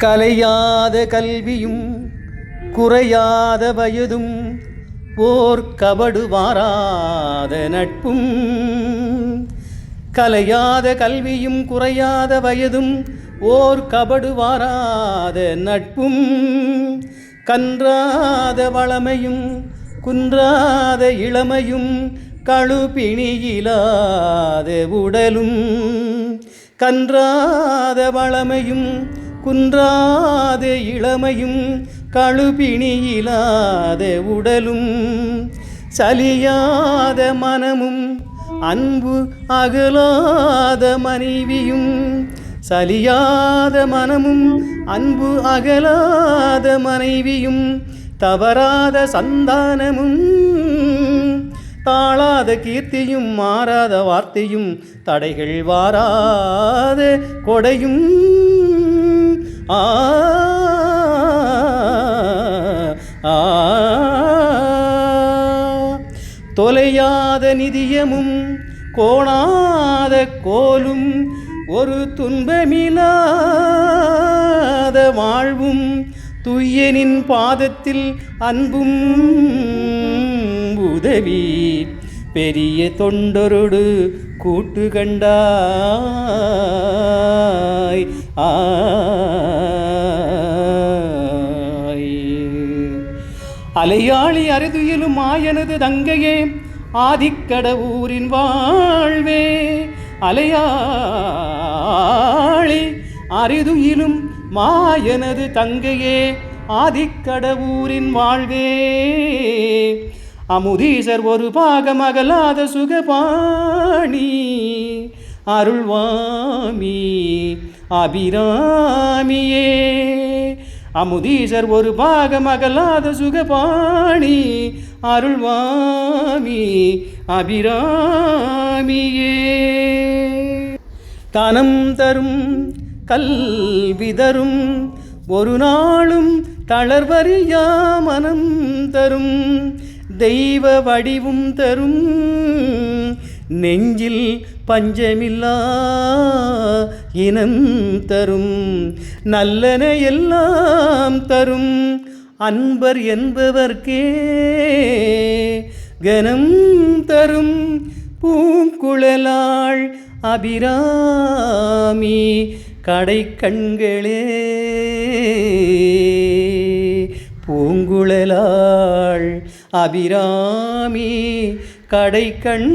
கலையாத கல்வியும் குறையாத வயதும் ஓர் கபடு நட்பும் கலையாத கல்வியும் குறையாத வயதும் ஓர் கபடுவாராத நட்பும் கன்றாத வளமையும் குன்றாத இளமையும் கழுப்பிணியிலாத உடலும் கன்றாத வளமையும் குன்றாத இளமையும் கழுபிணியிலாத உடலும் சலியாத மனமும் அன்பு அகலாத மனைவியும் சலியாத மனமும் அன்பு அகலாத மனைவியும் தவறாத சந்தானமும் தாழாத கீர்த்தியும் மாறாத வார்த்தையும் தடைகள் வாராத கொடையும் ஆ தொலையாத நிதியமும் கோணாத கோலும் ஒரு துன்பமில்லாத வாழ்வும் துய்யனின் பாதத்தில் அன்பும் உதவி. பெரிய தொண்டரொடு கூட்டு கண்டாய். ஆ. அலையாளி அருதுயிலும் மாயனது தங்கையே ஆதிக்கடவூரின் வாழ்வே. அலையாளி அரிதுயிலும் மாயனது தங்கையே ஆதிக்கடவூரின் வாழ்வே. அமுதீசர் ஒரு பாகம் அகலாத சுகபாணி. அருள்வாமி அபிராமியே. அமுதீசர் ஒரு பாகம் அகலாத சுகபாணி. அருள்வாமி அபிராமியே. தனம் தரும் கல்வி தரும் ஒரு நாளும் தளர்வறியா மனம் தரும். தெய்வ வடிவும் தரும் நெஞ்சில் பஞ்சமில்லா இனம் தரும் நல்லன எல்லாம் தரும். அன்பர் என்பவர்க்கே கனம் தரும். பூங்குழலாள் அபிராமி கடை கண்களே பூங்குழலாள் அபிராமி கடை கண்களே